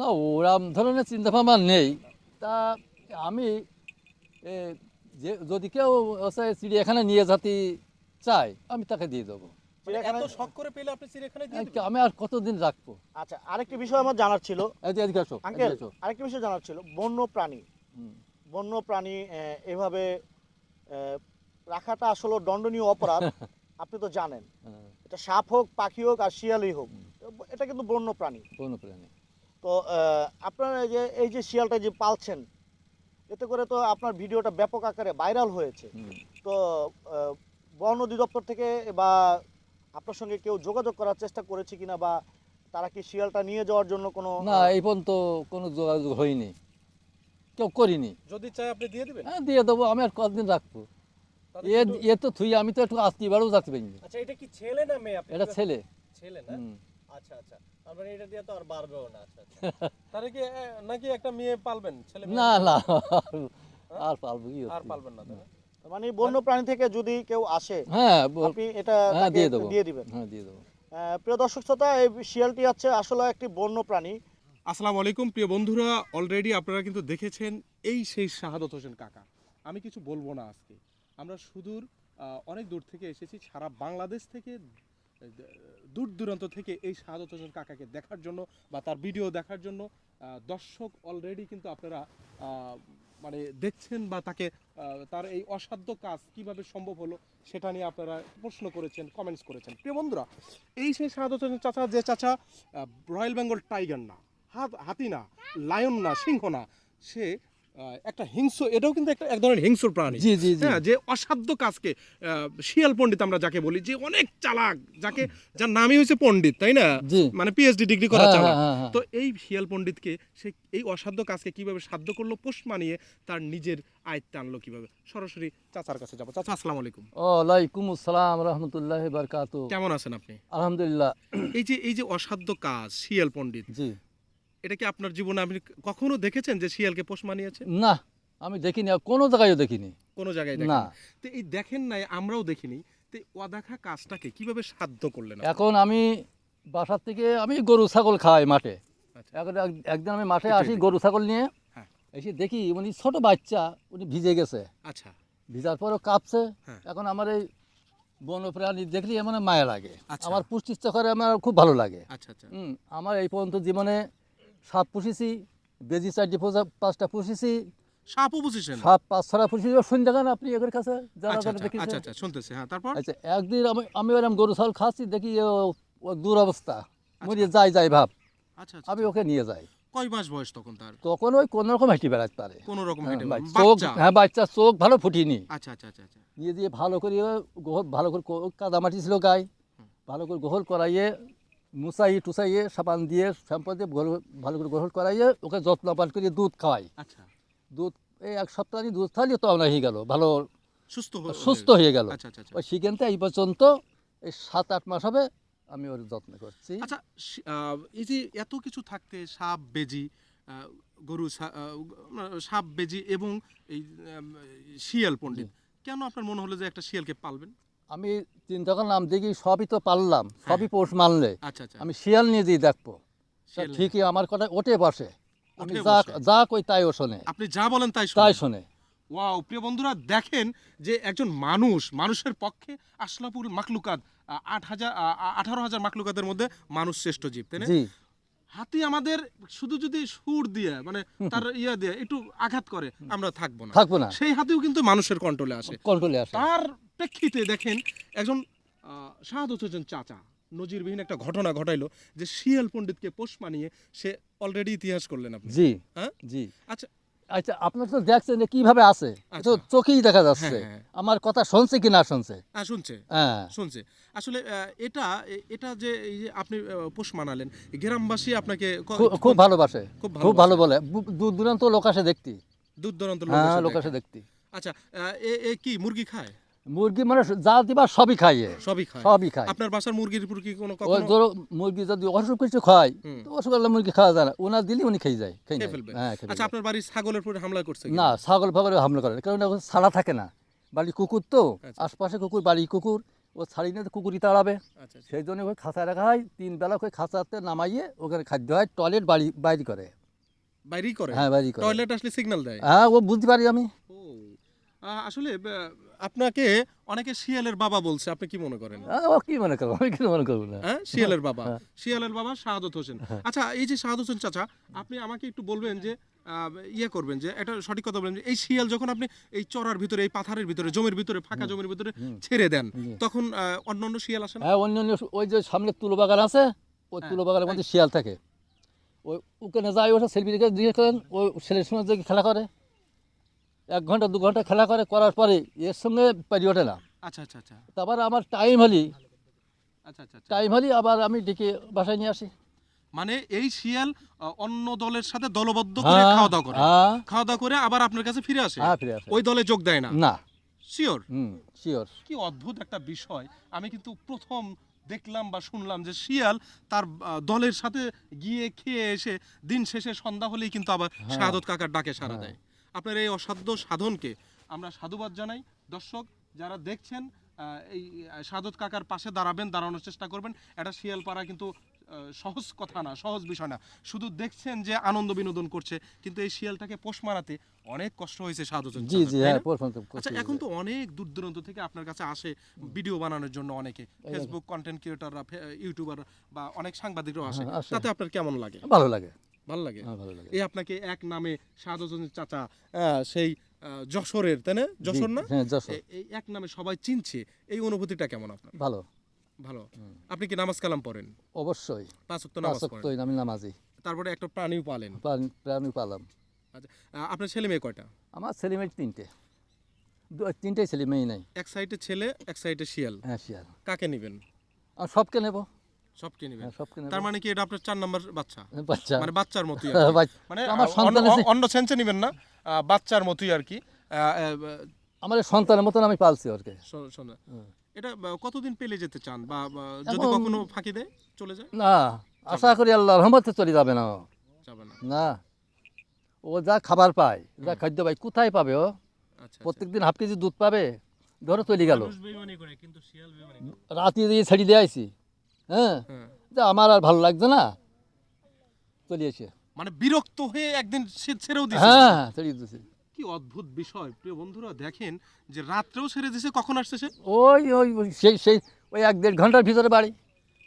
না ওরম ধরনের চিন্তা ভাবনা নেই। তা আমি যে যদি কেউ হচ্ছে চিড়িয়াখানা নিয়ে যেতে চায় আমি তাকে দিয়ে দেবো। মানে এত চিড়িয়াখানায় শখ করে পেলে আপনি চিড়িয়াখানায় দিয়ে দিবেন? আমি আর কতদিন রাখব? আচ্ছা আরেকটি বিষয় আমার জানার ছিল। আঙ্কেল আরেকটি বিষয় জানার ছিল। বন্য প্রাণী বন্য প্রাণী এভাবে রাখাটা আসলে দণ্ডনীয় অপরাধ আপনি তো জানেন। হ্যাঁ, এটা সাপ হোক পাখি হোক আর শিয়ালই হোক। এটা কিন্তু বন্য প্রাণী বন্য প্রাণী তো আপনারা এই যে এই যে শিয়ালটা যে পালছেন এতে করে তো আপনার ভিডিওটা ব্যাপক আকারে ভাইরাল হয়েছে। তো বন অধিদপ্তর থেকে বা আপনার সঙ্গে কেউ যোগাযোগ করার চেষ্টা করেছে কিনা বা তারা কি শিয়ালটা নিয়ে যাওয়ার জন্য কোনো না এই পর্যন্ত কোনো যোগাযোগ হয়নি। কেউ করিনি। যদি চাই আপনি দিয়ে দেবেন? হ্যাঁ দিয়ে দেবো আমি আর কতদিন রাখব? এ এ তো থুই আমি তো একটু আজকে এবারেও যাতে পারিনি। আচ্ছা এটা কি ছেলে না মেয়ে? এটা ছেলে। ছেলে না। আচ্ছা আচ্ছা। মানে এটা দিয়ে তো আর বাড়বেও না আচ্ছা আচ্ছা। তাহলে কি নাকি একটা মেয়ে পালবেন? ছেলে না না। আর পালবো কি আর পালবেন না মানে বন্য প্রাণী থেকে যদি কেউ আসে হ্যাঁ আপনি এটা হ্যাঁ দিয়ে দেবো। দিয়ে দিবেন। হ্যাঁ দিয়ে দেবো। প্রিয় দর্শক শ্রোতা এই শিয়ালটি হচ্ছে আসলে একটি বন্য প্রাণী আসসালামু আলাইকুম প্রিয় বন্ধুরা। অলরেডি আপনারা কিন্তু দেখেছেন এই সেই শাহাদত হোসেন কাকা। আমি কিছু বলব না আজকে। আমরা সুদূর অনেক দূর থেকে এসেছি সারা বাংলাদেশ থেকে দূর দূরান্ত থেকে এই শাহাদত হোসেন কাকাকে দেখার জন্য বা তার ভিডিও দেখার জন্য দর্শক অলরেডি কিন্তু আপনারা মানে দেখছেন বা তাকে তার এই অসাধ্য কাজ কীভাবে সম্ভব হলো সেটা নিয়ে আপনারা প্রশ্ন করেছেন কমেন্টস করেছেন। প্রিয় বন্ধুরা, এই সেই শাহাদত হোসেন চাচা, যে চাচা রয়্যাল বেঙ্গল টাইগার না, হাত হাতি না লায়ন না, সিংহ না, সে একটা হিংস্র এটাও কিন্তু একটা এক ধরনের হিংস্র প্রাণী। জি জি হ্যাঁ যে অসাধ্য কাজকে শিয়াল পণ্ডিত আমরা যাকে বলি যে অনেক চালাক যাকে যার নামই হচ্ছে পণ্ডিত তাই না? মানে পিএইচডি ডিগ্রি করা হ্যাঁ, চালাক। হ্যাঁ, হ্যাঁ। তো এই শিয়াল পণ্ডিতকে সে এই অসাধ্য কাজকে কীভাবে সাধ্য করল পোষ মানিয়ে তার নিজের আয়ত্তে আনলো কীভাবে? সরাসরি চাচার কাছে যাব। চাচা আসসালামু আলাইকুম। ওয়ালাইকুম আসসালাম রহমতুল্লাহ বারকাত কেমন আছেন আপনি? আলহামদুলিল্লাহ। এই যে এই যে অসাধ্য কাজ শিয়াল পণ্ডিত জি। এটা কি আপনার জীবনে আপনি কখনো দেখেছেন যে শিয়ালকে পোষ মানিয়েছে? না আমি দেখিনি আর কোনো জায়গায় দেখিনি। কোনো জায়গায় না। তো এই দেখেন নাই আমরাও দেখিনি। তো এই অদেখা কাজটাকে কীভাবে সাধ্য করলেন এখন আমি বাসার থেকে আমি গরু ছাগল খাই মাঠে। আচ্ছা। এখন একদিন আমি মাঠে আসি গরু ছাগল নিয়ে। হ্যাঁ। এসে দেখি উনি ছোট বাচ্চা উনি ভিজে গেছে। আচ্ছা। ভিজার পরও কাঁপছে। হ্যাঁ। এখন আমার এই বন্যপ্রাণী দেখলে আমার মায়া লাগে। আচ্ছা। আমার পুষ্টিচ্ছা করে আমার খুব ভালো লাগে। আচ্ছা আচ্ছা। হুম, আমার এই পর্যন্ত জীবনে সাপ পুষেছি বেজি চারটি পাঁচটা পুষেছি। সাপও বুঝেছেন সাপ পাঁচ ছড়া পুষেছি আপনি এদের কাছে যারা আচ্ছা আচ্ছা আচ্ছা আচ্ছা শুনতেছি হ্যাঁ তারপর? আচ্ছা একদিন আমি আমি এরকম গরু খাচ্ছি দেখি দুরবস্থা। মরিয়ে যাই যাই ভাব। আচ্ছা আচ্ছা আমি ওকে নিয়ে যাই। কয় মাস বয়স তখন তার? তখন ওই কোন রকম হেঁটে বেড়াতে পারে। কোন রকম হ্যাঁ, হেঁটে চোখ হ্যাঁ বাচ্চা চোখ ভালো ফুটিনি। আচ্ছা আচ্ছা আচ্ছা নিয়ে দিয়ে ভালো করে ভালো করে কো- কাদামাটি ছিল গায়ে। ভালো করে গোহল করাইয়ে মুসাই টুসাইয়ে সাবান দিয়ে শ্যাম্পু দিয়ে ভালো করে গোহল করাইয়ে ওকে যত্ন পান করে দুধ খাওয়াই। আচ্ছা। দুধ এই এক সপ্তাহ দুধ খাওয়ালে তো আমরা হয়ে গেল ভালো সুস্থ সুস্থ হয়ে গেল। আচ্ছা আচ্ছা আচ্ছা। ওই সেখানতে এই পর্যন্ত এই সাত আট মাস হবে আমি ওর যত্ন করছি। আচ্ছা এই যে এত কিছু থাকতে সাপ বেজি গরু সা- সাপ বেজি এবং এই শিয়াল পণ্ডিত কেন আপনার মনে হলো যে একটা শিয়ালকে পালবেন? আমি চিন্তা করলাম দেখি সবই তো পারলাম হ্যাঁ। সবই পোষ মানলে। আচ্ছা আচ্ছা। আমি শিয়াল নিয়ে যেয়ে দেখব। ঠিকই আমার কথা ওঠে বসে। আমি যা যা কই তাই ও শোনে। আপনি যা বলেন তাই তাই শোনে। ওয়াও প্রিয় বন্ধুরা দেখেন যে একজন মানুষ মানুষের পক্ষে আশলাপুর মাকলুকাত আট হাজার আঠারো হাজার মাকলুকাতের মধ্যে মানুষ শ্রেষ্ঠ জীব তাই না? হাতি আমাদের শুধু যদি সুর দিয়ে মানে তার ইয়া দিয়ে একটু আঘাত করে আমরা থাকব না। থাকব না। সেই হাতিও কিন্তু মানুষের কন্ট্রোলে আসে। কন্ট্রোলে আসে। তার প্রেক্ষিতে দেখেন একজন শাহাদত হোসেন চাচা। নজিরবিহীন একটা ঘটনা ঘটাইলো যে শিয়াল পণ্ডিতকে পোষ মানিয়ে সে অলরেডি ইতিহাস করলেন আপনি। জি। হ্যাঁ? জি। আচ্ছা। আচ্ছা আপনার তো দেখছেন কীভাবে আছে। আচ্ছা। তো চোখেই দেখা যাচ্ছে। হ্যাঁ, হ্যাঁ। আমার কথা শুনছে কি না শুনছে? হ্যাঁ শুনছে। হ্যাঁ। শুনছে। আসলে এটা এটা যে আপনি পোষ মানালেন গ্রামবাসী আপনাকে খুব- খুব ভালোবাসে। খুব ভালো বলে। দূর দূরান্ত লোক আসে দেখতি। দূর দূরান্ত লোক হ্যাঁ। আসে দেখতি। আচ্ছা এ কি মুরগি খায়? মুরগি মানে যা দিবা সবই খাইয়ে। সবই খায়। সবই খায়। আপনার বাসার মুরগির উপর কি কোনো ওই ধরো মুরগি যদি অসুখ কিছু খায় তো অসুখ হলে মুরগি খাওয়া যায় না। ওনার দিলে উনি খেয়ে যায় খেয়ে। ফেলবে। হ্যাঁ আচ্ছা আপনার বাড়ির ছাগলের উপর হামলা করছে? না ছাগল ফাগলে হামলা করে না, কারণ ছাড়া থাকে না। বাড়ি কুকুর তো। আচ্ছা। আশপাশে কুকুর বাড়ি কুকুর। ও ছাড়ি নিয়ে তো কুকুরি তাড়াবে। আচ্ছা আচ্ছা। সেই জন্য ওই খাঁচায় রাখা হয়। তিন বেলা ওই খাঁচাতে নামাইয়ে ওখানে খাদ্য হয়। টয়লেট বাড়ি বাইরে করে। বাইরেই করে? হ্যাঁ বাইরে করে। টয়লেট আসলে সিগন্যাল দেয়? হ্যাঁ ও বুঝতে পারি আমি। আসলে আপনাকে অনেকে শিয়ালের বাবা বলছে। আপনি কি মনে করেন? হ্যাঁ, ও কি মনে করব? আমি কি মনে করব না? হ্যাঁ শিয়ালের বাবা। হ্যাঁ। শিয়ালের বাবা শাহাদত হোসেন। আচ্ছা এই যে শাহাদত হোসেন চাচা আপনি আমাকে একটু বলবেন যে ইয়ে করবেন যে এটা সঠিক কথা বলবেন যে এই শিয়াল যখন আপনি এই চড়ার ভিতরে এই পাথারের ভিতরে জমির ভিতরে ফাঁকা জমির ভিতরে ছেড়ে দেন তখন আহ, অন্য অন্য শিয়াল আসে হ্যাঁ অন্য অন্য ওই যে সামনে তুলো বাগান আছে ওই হ্যাঁ, তুলো বাগানের মধ্যে শিয়াল থাকে। ওই ওখানে যায় ওটা সেলফি দিয়ে করেন ওই ছেলের সঙ্গে যে খেলা করে। এক ঘণ্টা দু ঘণ্টা খেলা করে করার পরে এর সঙ্গে পারি ওঠে না আচ্ছা আচ্ছা আচ্ছা। তারপর আমার টাইম হলি। আচ্ছা আচ্ছা আচ্ছা। টাইম হলি আবার আমি ডেকে বাসায় নিয়ে আসি। মানে এই শিয়াল অন্য দলের সাথে দলবদ্ধ করে হ্যাঁ, খাওয়া দাওয়া করে। হ্যাঁ। খাওয়া দাওয়া করে আবার আপনার কাছে ফিরে আসে? হ্যাঁ ফিরে আসে। ওই দলে যোগ দেয় না? না। শিওর হুম শিওর কি অদ্ভুত একটা বিষয়। আমি কিন্তু প্রথম দেখলাম বা শুনলাম যে শিয়াল তার দলের সাথে গিয়ে খেয়ে এসে দিন শেষে সন্ধ্যা হলেই কিন্তু আবার। শাহাদত কাকার ডাকে হ্যাঁ। দেয়। আপনার এই অসাধ্য সাধনকে আমরা সাধুবাদ জানাই। দর্শক যারা দেখছেন এই আহ, কাকার পাশে দাঁড়াবেন দাঁড়ানোর চেষ্টা করবেন। এটা শিয়াল পাড়া কিন্তু সহজ কথা না সহজ বিষয় না। শুধু দেখছেন যে আনন্দ বিনোদন করছে কিন্তু এই শিয়ালটাকে পোষ মারাতে অনেক কষ্ট হয়েছে জি জি হ্যাঁ আচ্ছা এখন তো অনেক দূর দূরান্ত থেকে আপনার কাছে আসে ভিডিও বানানোর জন্য অনেকে। ফেসবুক কন্টেন্ট ক্রিয়েটররা ইউটিউবার বা অনেক সাংবাদিকরাও হ্যাঁ, আসে। তাতে আপনার কেমন লাগে? ভালো লাগে। ভালো লাগে? হ্যাঁ ভালো লাগে। এই আপনাকে এক নামে চাচা সেই যশোরের তাই না? যশোর না? হ্যাঁ এই এক নামে সবাই চিনছে। এই অনুভূতিটা কেমন আপনার? ভালো। ভালো। আপনি কি নামাজ কালাম পড়েন? অবশ্যই। পাঁচ ওয়াক্ত নামাজ পড়েন। আমি নামাজি। তারপরে একটা প্রাণীও পালেন। প্রাণী পালাম। আচ্ছা আপনার ছেলে মেয়ে কয়টা? আমার ছেলে মেয়ে তিনটে। তিনটেই ছেলে মেয়ে নাই। এক সাইডে ছেলে এক সাইডে শিয়াল। হ্যাঁ শিয়াল। কাকে নেবেন? আর সবকে নেব। সবকে নেবেন হ্যাঁ সবকে নেব তার মানে কি এটা আপনার চার নাম্বার বাচ্চা? বাচ্চা। মানে বাচ্চার মতোই আর কি। মানে আমার সন্তান অন্য- সেন্সে নেবেন না বাচ্চার মতোই আর কি। আমার সন্তানের মতন আমি পালছি শোন- শোন, এটা কতদিন পেলে যেতে চান? বা যদি কখনো ফাঁকি দেয় চলে যায়? না আশা করি আল্লাহ রহমতে চলে যাবে না যাবে না। না। ও যা খাবার পায় যা খাদ্য পায় কোথায় পাবে ও? আচ্ছা প্রত্যেক হাফ কেজি দুধ পাবে ধরো চলে গেল। রাতে দিয়ে ছেড়ে দিয়ে আইছি। হ্যাঁ? হ্যাঁ। যে আমার আর ভালো লাগছে না। চলে এসে। মানে বিরক্ত হয়ে একদিন সে ছেড়েও দিছে। হ্যাঁ ছেড়ে দিয়েছে কি অদ্ভুত বিষয়। প্রিয় বন্ধুরা দেখেন যে রাত্রেও ছেড়ে দিছে কখন আসছে সে? ওই ওই ওই সেই সেই ওই এক দেড় ঘণ্টার ভিতরে বাড়ি।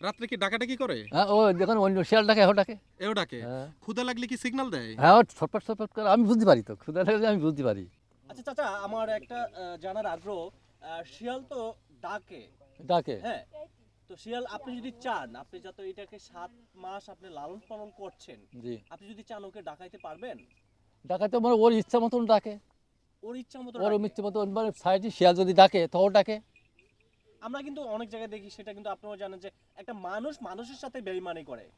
রাত্রে কি ডাকাটা কি করে? হ্যাঁ ও যখন অন্য শিয়াল ডাকে ও ডাকে। এও ডাকে? হ্যাঁ। ক্ষুদা লাগলে কি সিগন্যাল দেয়? হ্যাঁ ছটপট ছটপট করে। আমি বুঝতে পারি তো ক্ষুদা লাগলে আমি বুঝতে পারি। আচ্ছা চাচা আমার একটা জানার আগ্রহ। শিয়াল তো ডাকে। ডাকে। হ্যাঁ। তো শিয়াল আপনি যদি চান আপনি যাতে এটাকে সাত মাস আপনি লালন পালন করছেন জি। আপনি যদি চান ওকে ডাকাইতে পারবেন? ডাকাতে মানে ওর ইচ্ছা মতন ডাকে। ওর ইচ্ছা মতো ওর মানে সাইডে শিয়াল যদি ডাকে তো ও ডাকে। আমরা কিন্তু অনেক জায়গায় দেখি সেটা কিন্তু আপনারা জানেন যে একটা মানুষ মানুষের সাথে বেইমানি করে।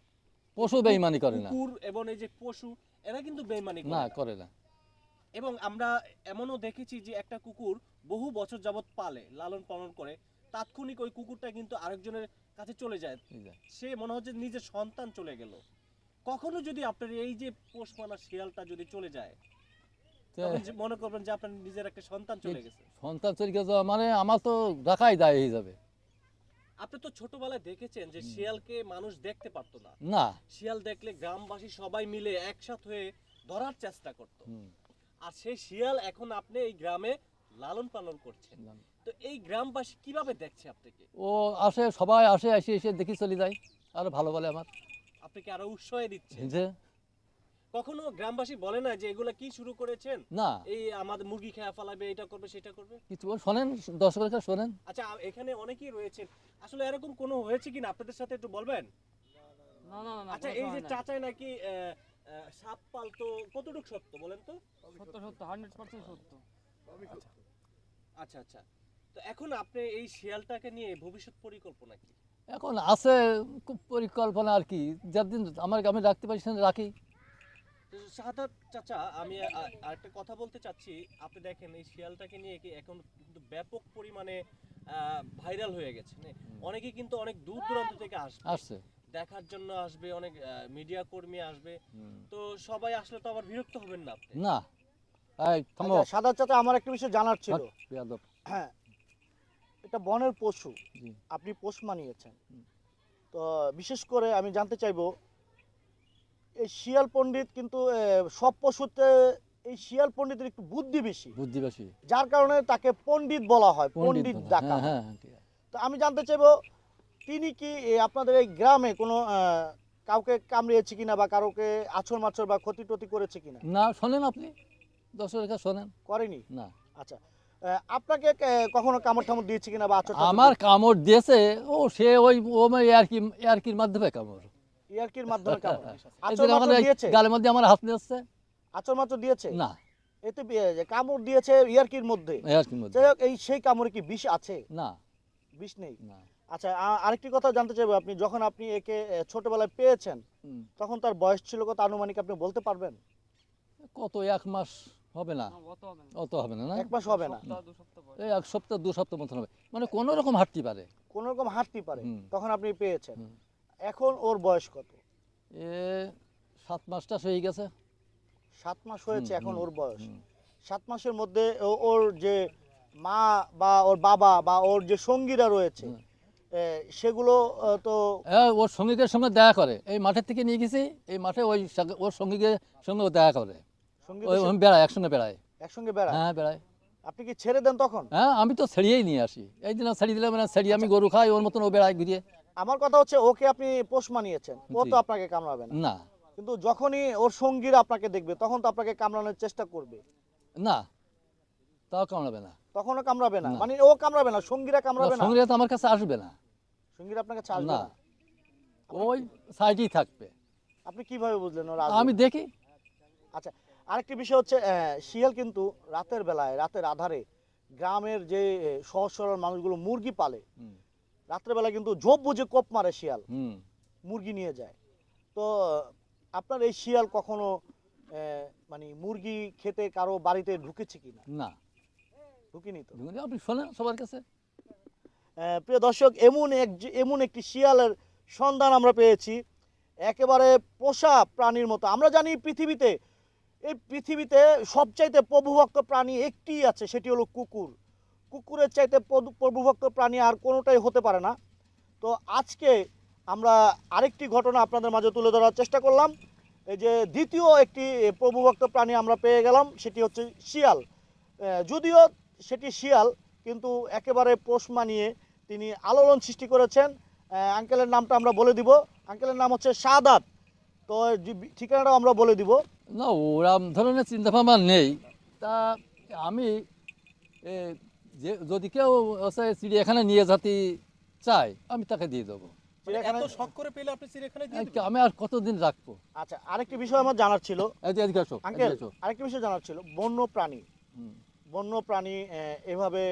পশু বেইমানি করে না। কুকুর এবং এই যে পশু এরা কিন্তু বেইমানি করে না না। করে না। এবং আমরা এমনও দেখেছি যে একটা কুকুর বহু বছর যাবত পালে লালন পালন করে। তাৎক্ষণিক ওই কুকুরটা কিন্তু আরেকজনের কাছে চলে যায়। সে মনে হচ্ছে নিজের সন্তান চলে গেল। কখনো যদি আপনার এই যে পোষ মানা শিয়ালটা যদি চলে যায় মনে করবেন যে আপনার নিজের একটা সন্তান চলে গেছে। সন্তান তরিকা যাওয়া মানে আমার তো রাখাই দায় হয়ে যাবে। আপনি তো ছোটবেলায় দেখেছেন যে শিয়ালকে মানুষ দেখতে পারতো না। না। শিয়াল দেখলে গ্রামবাসী সবাই মিলে একসাথ হয়ে ধরার চেষ্টা করত। আর সেই শিয়াল এখন আপনি এই গ্রামে লালন পালন করছেন। তো এই গ্রামবাসী কীভাবে দেখছে আপনাকে? ও আসে সবাই আসে এসে এসে দেখি চলে যায়। আর ভালো বলে আমার। আপনাকে আরও উৎসাহ দিচ্ছে? যে কখনো গ্রামবাসী বলে না যে এগুলা কি শুরু করেছেন? না। এই আমাদের মুরগি খেয়া ফেলাবে এটা করবে সেটা করবে? কিছু শোনেন দর্শকের কাছে শোনেন। আচ্ছা এখানে অনেকেই রয়েছেন। আসলে এরকম কোনো হয়েছে কিনা? আপনাদের সাথে একটু বলবেন? না না না আচ্ছা এই যে চাচাই নাকি সাপ পালতো কতটুকু সত্য বলেন তো? সত্য সত্য হান্ড্রেড পার্সেন্ট সত্য। আচ্ছা আচ্ছা। তো এখন আপনি এই শিয়ালটাকে নিয়ে ভবিষ্যৎ পরিকল্পনা কি? এখন আছে খুব পরিকল্পনা আর কি। যেদিন আমার আমি রাখতে পারি সেদিন রাখি। তো শাহাদাত চাচা আমি আরেকটা কথা বলতে চাচ্ছি। আপনি দেখেন এই শিয়ালটাকে নিয়ে কি এখন কিন্তু ব্যাপক পরিমাণে ভাইরাল হয়ে গেছে। মানে অনেকে কিন্তু অনেক দূর দূরান্ত থেকে আসবে। আসছে। দেখার জন্য আসবে অনেক মিডিয়া কর্মী আসবে। তো সবাই আসলে তো আবার বিরক্ত হবেন না আপনি? না। এই থামো। আচ্ছা, সাদা চাচা আমার একটা বিষয় জানার ছিল। হ্যাঁ এটা বনের পশু। আপনি পোষ মানিয়েছেন। তো বিশেষ করে আমি জানতে চাইব এই শিয়াল পণ্ডিত কিন্তু সব পশুতে এই শিয়াল পণ্ডিতের একটু বুদ্ধি বেশি। বুদ্ধিবাসী যার কারণে তাকে পণ্ডিত বলা হয় পণ্ডিত ডাকা হ্যাঁ হয়। হ্যাঁ। তো আমি জানতে চাইব তিনি কি আপনাদের এই গ্রামে কোনো আহ, কাউকে কামড়িয়েছে কিনা বা কারোকে আছর মাছর বা ক্ষতি টতি করেছে কিনা? না শোনেন আপনি। দর্শকের কাছে শোনেন। করেনি? না। আচ্ছা আপনাকে কখনো কামড় টামড় দিয়েছে কিনা বা আমার কামড় দিয়েছে ও সে ওই ও ইয়ারকি ইয়ারকির মাধ্যমে কামড়। ইয়ারকির মাধ্যমে কামড় দিয়েছে। গালের মধ্যে আমার হাত নিয়েছে মাছর দিয়েছে? না। এতে কামড় দিয়েছে ইয়ারকির মধ্যে? ইয়ারকির মধ্যে। এই সেই কামড়ে কি বিষ আছে? না। বিষ নেই? না। আচ্ছা আরেকটি কথা জানতে চাইব আপনি যখন আপনি একে ছোটবেলায় পেয়েছেন তখন তার বয়স ছিল কত? আনুমানিক আপনি বলতে পারবেন? কত এক মাস হবে না? না, অত হবে না। না এক মাস হবে না। এই এক সপ্তাহ দু সপ্তাহ মতন হবে। মানে কোনো রকম হাঁটতে পারে। কোন রকম হাঁটতে পারে। তখন আপনি পেয়েছেন। এখন ওর বয়স কত? এ সাত মাসটা হয়ে গেছে। সাত মাস হয়েছে এখন ওর বয়স। সাত মাসের মধ্যে ও- ওর যে মা বা ওর বাবা বা ওর যে সঙ্গীরা রয়েছে সেগুলো তো এ, ওর সঙ্গীকের সঙ্গে দেখা করে। এই মাঠের থেকে নিয়ে গেছি এই মাঠে ওই ওর সঙ্গীকের সঙ্গে ও দেখা করে। ওই বেড়ায় একসঙ্গে বেড়ায় একসঙ্গে বেড়ায় হ্যাঁ বেড়ায় আপনি কি ছেড়ে দেন তখন? হ্যাঁ আমি তো ছেড়িয়েই নিয়ে আসি। এই দিন ছেড়ে দিলাম না ছেড়িয়ে আমি গরু খাই ওর মতন ও বেড়ায় ঘুরিয়ে। আমার কথা হচ্ছে ওকে আপনি পোষ মানিয়েছেন। ও তো আপনাকে কামড়াবে না। কিন্তু যখনই ওর সঙ্গীরা আপনাকে দেখবে তখন তো আপনাকে কামড়ানোর চেষ্টা করবে। না তাও কামড়াবে না। তখনও কামড়াবে না। মানে ও কামড়াবে না সঙ্গীরা কামড়াবে না সঙ্গীরা তো আমার কাছে আসবে না। সঙ্গীরা আপনাকে চাষবে না। না? ওই সাইডেই থাকবে। আপনি কীভাবে বুঝলেন ওরা আসবে? আমি দেখি। আচ্ছা আরেকটি বিষয় হচ্ছে শিয়াল কিন্তু রাতের বেলায় রাতের আধারে গ্রামের যে সহজ সরল মানুষগুলো মুরগি পালে। বেলায় কিন্তু ঝোপ বুঝে কোপ মারে শিয়াল। মুরগি নিয়ে যায়। তো আপনার এই শিয়াল কখনো মানে মুরগি খেতে কারও বাড়িতে ঢুকেছে কিনা? না। ঢুকিনি তো? আপনি শোনেন সবার কাছে। প্রিয় দর্শক এমন এক এমন একটি শিয়ালের সন্ধান আমরা পেয়েছি। একেবারে পোষা প্রাণীর মতো। আমরা জানি পৃথিবীতে এই পৃথিবীতে সবচাইতে প্রভুভক্ত প্রাণী একটিই আছে, সেটি হলো কুকুর। কুকুরের চাইতে প্রভু- প্রভুভক্ত প্রাণী আর কোনোটাই হতে পারে না। তো আজকে আমরা আরেকটি ঘটনা আপনাদের মাঝে তুলে ধরার চেষ্টা করলাম। এই যে দ্বিতীয় একটি প্রভুভক্ত প্রাণী আমরা পেয়ে গেলাম, সেটি হচ্ছে শিয়াল। যদিও সেটি শিয়াল, কিন্তু একেবারে পোষ মানিয়ে তিনি আলোড়ন সৃষ্টি করেছেন। আঙ্কেলের নামটা আমরা বলে দিব। আঙ্কেলের নাম হচ্ছে সাদাত। তো ঠিকানাটাও আমরা বলে দিব। না ওরম ধরনের চিন্তাভাবনা নেই। তা আমি যে যদি কেউ চিড়িয়াখানা নিয়ে যেতে চায় আমি তাকে দিয়ে দেবো। মানে? আমি আর কতদিন রাখব? আচ্ছা আরেকটি বিষয় আমার জানার ছিল। আরেকটি বিষয় জানার ছিল। বন্য প্রাণী বন্য প্রাণী এভাবে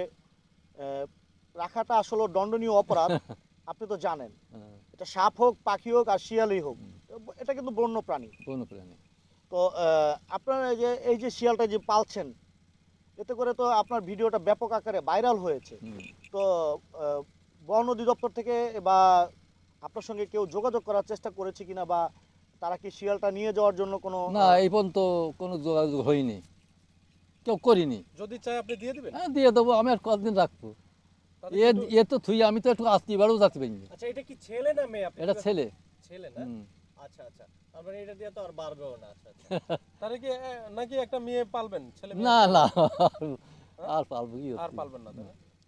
রাখাটা আসলে দণ্ডনীয় অপরাধ আপনি তো জানেন। হ্যাঁ, এটা সাপ হোক পাখি হোক আর শিয়ালই হোক এটা কিন্তু বন্য প্রাণী বন্য প্রাণী তো আপনার এই যে এই যে শিয়ালটা যে পালছেন এতে করে তো আপনার ভিডিওটা ব্যাপক আকারে ভাইরাল হয়েছে। তো বন অধিদপ্তর থেকে বা আপনার সঙ্গে কেউ যোগাযোগ করার চেষ্টা করেছে কিনা বা তারা কি শিয়ালটা নিয়ে যাওয়ার জন্য কোনো না এই পর্যন্ত কোনো যোগাযোগ হয়নি। কেউ করিনি। যদি চাই আপনি দিয়ে দিবেন? হ্যাঁ দিয়ে দেবো আমি আর কতদিন রাখব? এ এ তো থুই আমি তো একটু আসতে বাড়িও যেতে পারিনি আচ্ছা এটা কি ছেলে না মেয়ে এটা ছেলে। ছেলে না? আচ্ছা আচ্ছা। মানে এটা দিয়ে তো আর বাড়বেও না আচ্ছা আচ্ছা। তাহলে কি নাকি একটা মেয়ে পালবেন ছেলে না না আর পারব কি আর পালবেন না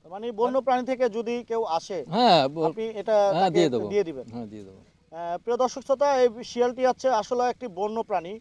মানে বন্য প্রাণী থেকে যদি কেউ আসে হ্যাঁ আপনি এটা হ্যাঁ দিয়ে দেবো। দিয়ে দিবেন। হ্যাঁ দিয়ে দেবো। প্রিয় দর্শক শ্রোতা এই শিয়ালটি হচ্ছে আসলে একটি বন্য প্রাণী